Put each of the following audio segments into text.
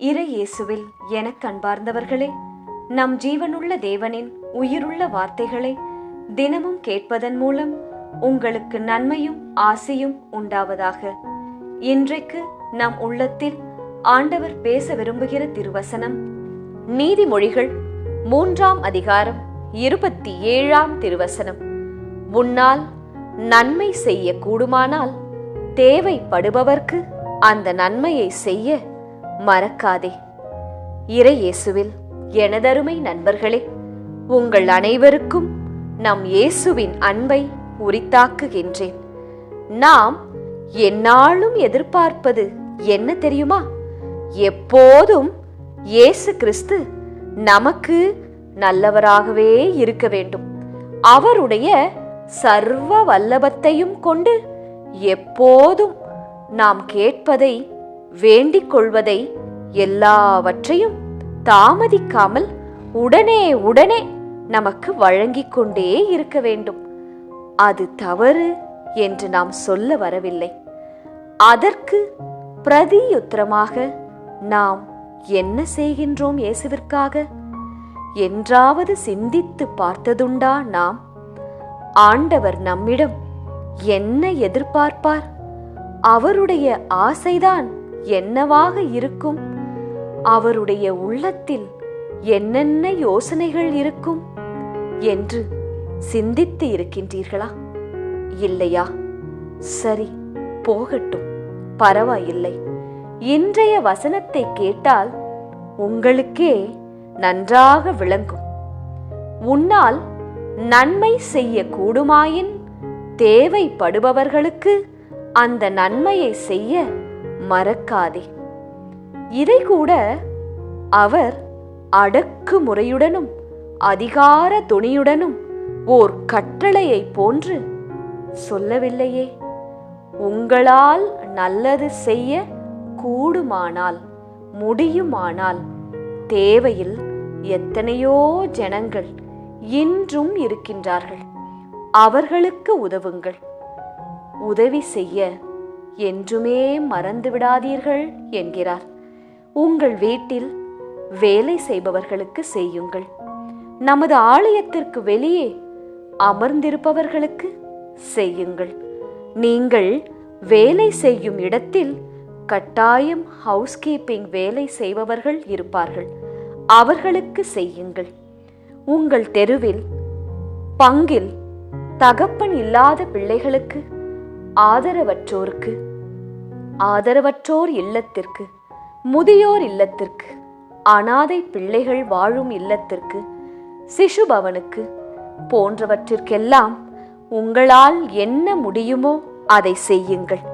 இறை இயேசுவில் எனக் கண்பார்ந்தவர்களே நம் ஜீவனுள்ள தேவனின் உயிருள்ள வார்த்தைகளை தினமும் கேட்பதன் மூலம் உங்களுக்கு நன்மையும் ஆசையும் உண்டாவதாக. இன்றைக்கு நம் உள்ளத்தில் ஆண்டவர் பேச விரும்புகிற திருவசனம் நீதிமொழிகள் மூன்றாம் அதிகாரம் இருபத்தி ஏழாம் திருவசனம். உன்னால் நன்மை செய்ய கூடுமானால் தேவைப்படுபவர்க்கு அந்த நன்மையை செய்ய மறக்காதே. இறை இயேசுவில் எனதருமை நண்பர்களே உங்கள் அனைவருக்கும் நம் இயேசுவின் அன்பை உரித்தாக்குகின்றேன். நாம் என்னாலும் எதிர்பார்ப்பது என்ன தெரியுமா? எப்போதும் இயேசு கிறிஸ்து நமக்கு நல்லவராகவே இருக்க வேண்டும். அவருடைய சர்வ வல்லபத்தையும் கொண்டு எப்போதும் நாம் கேட்பதை வேண்டிக் கொள்வதை எல்லாவற்றையும் தாமதிக்காமல் உடனே உடனே நமக்கு வழங்கிக் கொண்டே இருக்க வேண்டும். அது தவறு என்று நாம் சொல்ல வரவில்லை. அதற்கு பிரதியுத்தரமாக நாம் என்ன செய்கின்றோம் இயேசுவிற்காக? என்றாவது சிந்தித்து பார்த்ததுண்டா நாம்? ஆண்டவர் நம்மிடம் என்ன எதிர்பார்ப்பார்? அவருடைய ஆசைதான் என்னவாக இருக்கும்? அவருடைய உள்ளத்தில் என்னென்ன யோசனைகள் இருக்கும் என்று சிந்தித்து இருக்கின்றீர்களா? இல்லையா? சரி போகட்டும். பரவாயில்லை. இன்றைய வசனத்தை கேட்டால் உங்களுக்கே நன்றாக விளங்கும். உன்னால் நன்மை செய்ய கூடுமாயின் தேவைப்படுபவர்களுக்கு அந்த நன்மையை செய்ய மறக்காதே. இதை கூட அவர் அடக்குமுறையுடனும் அதிகார துணியுடனும் ஓர் கட்டளையை போன்று சொல்லவில்லையே. உங்களால் நல்லது செய்ய கூடுமானால் முடியுமானால் தேவையில் எத்தனையோ ஜனங்கள் இன்றும் இருக்கின்றார்கள். அவர்களுக்கு உதவுங்கள். உதவி செய்ய என்றுமே மறந்து விடாதீர்கள் என்கிறார். உங்கள் வீட்டில் வேலை செய்பவர்களுக்கு செய்யுங்கள். நமது ஆலயத்திற்கு வெளியே அமர்ந்திருப்பவர்களுக்கு செய்யுங்கள். நீங்கள் வேலை செய்யும் இடத்தில் கட்டாயம் ஹவுஸ் கீப்பிங் வேலை செய்பவர்கள் இருப்பார்கள். அவர்களுக்கு செய்யுங்கள். உங்கள் தெருவில் பங்கில் தகப்பன் இல்லாத பிள்ளைகளுக்கு ஆதரவற்றோருக்கு. ஆதரவற்றோர் இல்லத்திற்கு முதியோர் இல்லத்திற்கு அனாதை பிள்ளைகள் வாழும் இல்லத்திற்கு சிசுபவனுக்கு போன்றவற்றிற்கெல்லாம் உங்களால் என்ன முடியுமோ அதை செய்யுங்கள்.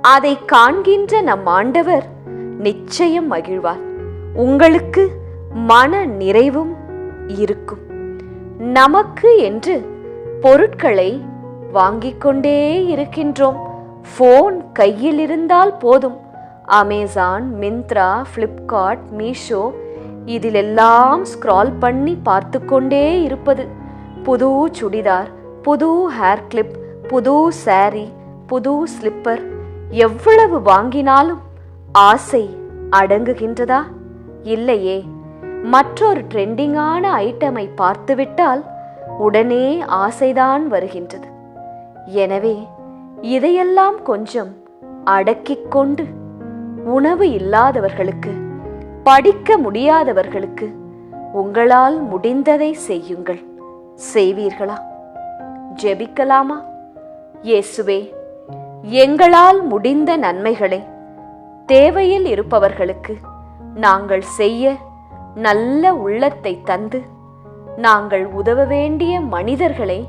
அதை காண்கின்ற நம் ஆண்டவர் நிச்சயம் மகிழ்வார். உங்களுக்கு மன நிறைவும் இருக்கும். நமக்கு என்று பொருட்களை வாங்கிக் கொண்டே இருக்கின்றோம். ஃபோன் கையில் இருந்தால் போதும். அமேசான் மிந்த்ரா ஃப்ளிப்கார்ட் மீஷோ இதிலெல்லாம் ஸ்க்ரால் பண்ணி பார்த்து கொண்டே இருப்பது. புது சுடிதார் புது ஹேர் கிளிப் புது சாரி புது ஸ்லிப்பர் எவ்வளவு வாங்கினாலும் ஆசை அடங்குகின்றதா? இல்லையே. மற்றொரு ட்ரெண்டிங்கான ஐட்டமை பார்த்துவிட்டால் உடனே ஆசைதான் வருகின்றது. எனவே இதையெல்லாம் கொஞ்சம் அடக்கிக் கொண்டு உணவு இல்லாதவர்களுக்கு படிக்க முடியாதவர்களுக்கு உங்களால் முடிந்ததை செய்யுங்கள். செய்வீர்களா? ஜெபிக்கலாமா? இயேசுவே எங்களால் முடிந்த நன்மைகளை தேவையில் இருப்பவர்களுக்கு நாங்கள் செய்ய நல்ல உள்ளத்தை தந்து நாங்கள் உதவ வேண்டிய மனிதர்களை